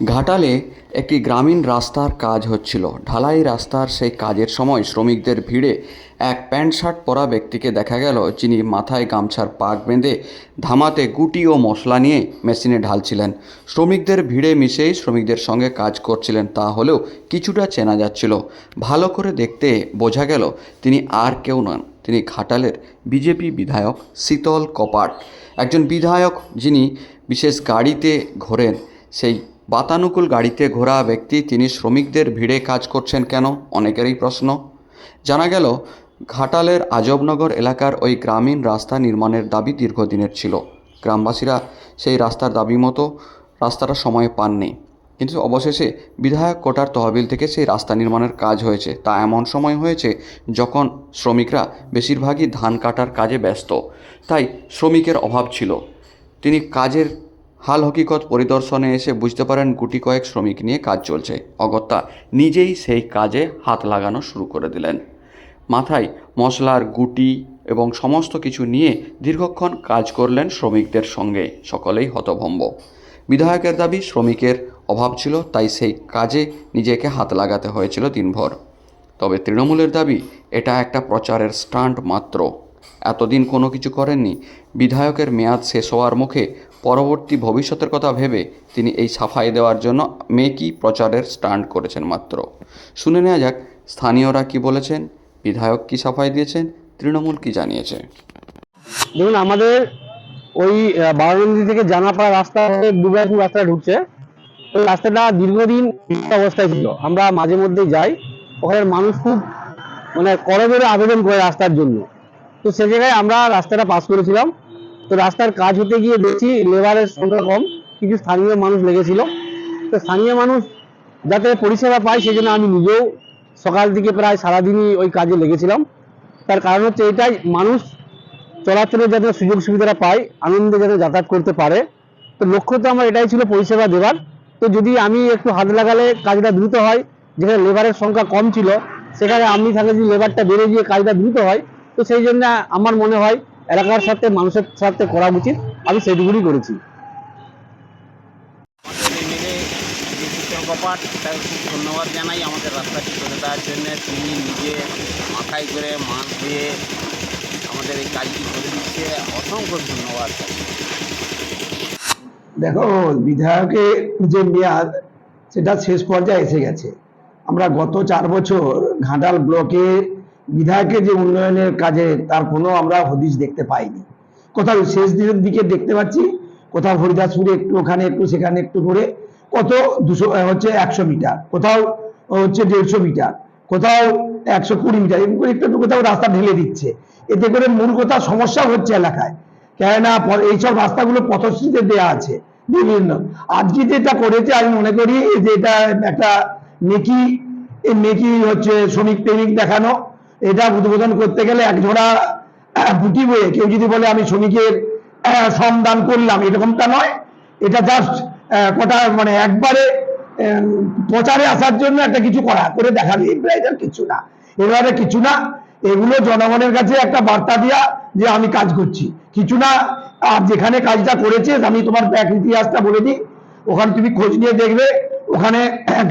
ঘাটালে একটি গ্রামীণ রাস্তার কাজ হচ্ছিল। ঢালাই রাস্তার সেই কাজের সময় শ্রমিকদের ভিড়ে এক প্যান্ট শার্ট পরা ব্যক্তিকে দেখা গেল, যিনি মাথায় গামছার পাক বেঁধে ধামাতে গুটি ও মশলা নিয়ে মেশিনে ঢালছিলেন। শ্রমিকদের ভিড়ে মিশেই শ্রমিকদের সঙ্গে কাজ করছিলেন, তা হলেও কিছুটা চেনা যাচ্ছিল। ভালো করে দেখতে বোঝা গেল, তিনি আর কেউ নন। তিনি ঘাটালের বিজেপি বিধায়ক শীতল কপাট। একজন বিধায়ক যিনি বিশেষ গাড়িতে ঘোরেন, সেই বাতানুকূল গাড়িতে ঘোরা ব্যক্তি তিনি শ্রমিকদের ভিড়ে কাজ করছেন কেন? অনেকেরই প্রশ্ন। জানা গেল, ঘাটালের আজবনগর এলাকার ওই গ্রামীণ রাস্তা নির্মাণের দাবি দীর্ঘদিনের ছিল। গ্রামবাসীরা সেই রাস্তার দাবি মতো রাস্তাটা সময় পাননি। কিন্তু অবশেষে বিধায়ক কোটার তহবিল থেকে সেই রাস্তা নির্মাণের কাজ হয়েছে। তা এমন সময় হয়েছে যখন শ্রমিকরা বেশিরভাগই ধান কাটার কাজে ব্যস্ত। তাই শ্রমিকের অভাব ছিল। তিনি কাজের হাল হকিকত পরিদর্শনে এসে বুঝতে পারেন গুটি কয়েক শ্রমিক নিয়ে কাজ চলছে। অগত্যা নিজেই সেই কাজে হাত লাগানো শুরু করে দিলেন। মাথায় মশলার গুটি এবং সমস্ত কিছু নিয়ে দীর্ঘক্ষণ কাজ করলেন শ্রমিকদের সঙ্গে। সকলেই হতভম্ব। বিধায়কের দাবি, শ্রমিকের অভাব ছিল, তাই সেই কাজে নিজেকে হাত লাগাতে হয়েছিল দিনভর। তবে তৃণমূলের দাবি, এটা একটা প্রচারের স্টান্ট মাত্র। এতদিন কোনো কিছু করেননি। বিধায়কের মেয়াদ শেষ হওয়ার মুখে পরবর্তী ভবিষ্যতের কথা ভেবে তিনি এই সাফাই দেওয়ার জন্য মেকি প্রচারের স্টান্ট করেছেন মাত্র। শুনে নেওয়া যাক স্থানীয়রা কি বলেছেন বিধায়ক কি সাফাই দিয়েছেন তৃণমূল কি জানিয়েছে। দেখুন আমাদের ওই আহ, বারানন্দী থেকে জানাপাড়া রাস্তা দুর্গাপুর রাস্তা ঢুকছে। ওই রাস্তাটা দীর্ঘদিন অবস্থায় ছিল। আমরা মাঝে মধ্যে যাই। ওখানে মানুষ খুব মানে করবেরে আবেদন করে রাস্তার জন্য। তো সে জায়গায় আমরা রাস্তাটা পাস করেছিলাম। তো রাস্তার কাজ হতে গিয়ে দেখছি লেবারের সংখ্যা কম, কিছু স্থানীয় মানুষ লেগেছিল। তো স্থানীয় মানুষ যাতে পরিষেবা পায় সেই জন্য আমি নিজেও সকাল থেকে প্রায় সারাদিনই ওই কাজে লেগেছিলাম। তার কারণ হচ্ছে এটাই, মানুষ চলাচলের যাতে সুযোগ সুবিধাটা পায়, আনন্দে যাতে যাতায়াত করতে পারে। তো লক্ষ্য তো আমার এটাই ছিল পরিষেবা দেওয়ার। তো যদি আমি একটু হাত লাগালে কাজটা দ্রুত হয়, যেখানে লেবারের সংখ্যা কম ছিল, সেখানে আমি থাকলে যদি লেবারটা বেড়ে গিয়ে কাজটা দ্রুত হয়, তো সেই জন্য আমার মনে হয় এলাকার সাথে মানুষের সাথে করা উচিত। আমি সেটুকুনি করেছি। আমাদের কপাট তাকে খুব ধন্যবাদ জানাই। আমাদের রাস্তাটি করে দেওয়ার জন্য তিনি নিজে মাথায় করে মাছ দিয়ে আমাদের এই কাজটি করে দিচ্ছে। অসংখ্য ধন্যবাদ। দেখো বিধায়কের যে মেয়াদ সেটা শেষ পর্যায়ে এসে গেছে। আমরা গত চার বছর ঘাটাল ব্লকে বিধায়কের যে উন্নয়নের কাজে তার কোনো আমরা হদিশ দেখতে পাইনি। কোথাও শেষ দিনের দিকে দেখতে পাচ্ছি, কোথাও হরিদাসপুরে একটু ওখানে একটু সেখানে একটু করে কত দুশো হচ্ছে একশো মিটার, কোথাও হচ্ছে দেড়শো মিটার, কোথাও একশো কুড়ি মিটার, এরকম করে একটু কোথাও রাস্তা ঢেলে দিচ্ছে। এতে করে মূল কথা সমস্যা হচ্ছে এলাকায়। কেননা এইসব রাস্তাগুলো পথশ্রীতে দেয়া আছে, বিভিন্ন। আজকে যেটা করেছে আমি মনে করি যে এটা একটা নেকি নেকি হচ্ছে শ্রমিক প্রেমিক দেখানো এটা উদ্বোধন করতে গেলে এক ঝোড়া বুটি বয়ে কেউ যদি বলে আমি শ্রমিকের শ্রমদান করলাম, এরকমটা নয়। এটা জাস্ট কটা মানে একবারে প্রচারে আসার জন্য একটা কিছু করা, করে দেখাবে। এটা কিছু না। এবারে কিছু না। এগুলো জনগণের কাছে একটা বার্তা দিয়া যে আমি কাজ করছি। কিছু না। আর যেখানে কাজটা করেছে, আমি তোমার ব্যাক ইতিহাসটা বলে দিই। ওখানে তুমি খোঁজ নিয়ে দেখবে, ওখানে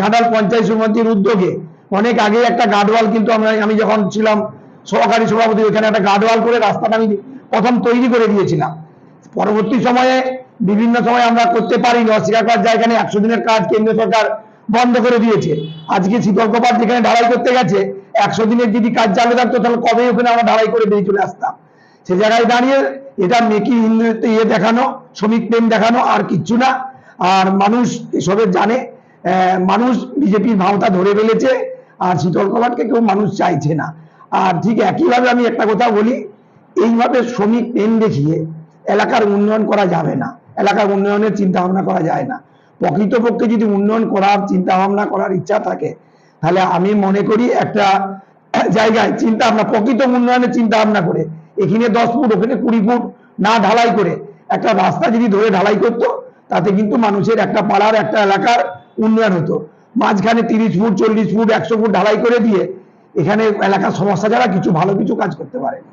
ঘাটাল পঞ্চায়েত সমিতির উদ্যোগে অনেক আগে একটা গার্ডওয়াল কিন্তু আমরা, আমি যখন ছিলাম সহকারী সভাপতি ওখানে একটা গার্ডওয়াল করে রাস্তাটা আমি প্রথম তৈরি করে দিয়েছিলাম। পরবর্তী সময়ে, বিভিন্ন সময় আমরা করতে পারিনি অস্বীকার করার জায়গা নেই একশো দিনের কাজ কেন্দ্রীয় সরকার বন্ধ করে দিয়েছে। আজকে শীতল কপাট যেখানে ঢালাই করতে গেছে, একশো দিনের যদি কাজ চালু থাকতো, তাহলে কবে ওখানে আমরা ঢালাই করে বেরিয়ে চলে আসতাম? সে জায়গায় দাঁড়িয়ে এটা মেকি হিন্দুতে ইয়ে দেখানো, শ্রমিক প্রেম দেখানো আর কিচ্ছু না। আর মানুষ এসবের জানে মানুষ বিজেপির ভাওতা ধরে ফেলেছে। আর শীতল কপাটকে কেউ মানুষ চাইছে না। আর ঠিক একইভাবে আমি একটা কথা বলি, এইভাবে শ্রমিক প্রেম দেখিয়ে এলাকার উন্নয়ন করা যাবে না। এলাকার উন্নয়নের চিন্তা ভাবনা করা যায় না। প্রকৃতপক্ষে যদি উন্নয়ন করার চিন্তা ভাবনা করার ইচ্ছা থাকে, তাহলে আমি মনে করি একটা জায়গায় চিন্তা ভাবনা প্রকৃত উন্নয়নের চিন্তা ভাবনা করে, এখানে দশ ফুট, ওখানে কুড়ি ফুট না ঢালাই করে একটা রাস্তা যদি ধরে ঢালাই করতো, তাতে কিন্তু মানুষের একটা পাড়ার, একটা এলাকার উন্নয়ন হতো। মাঝখানে তিরিশ ফুট, চল্লিশ ফুট, একশো ফুট ঢালাই করে দিয়ে এখানে এলাকার সমস্যা ছাড়া কিছু ভালো কিছু কাজ করতে পারেনি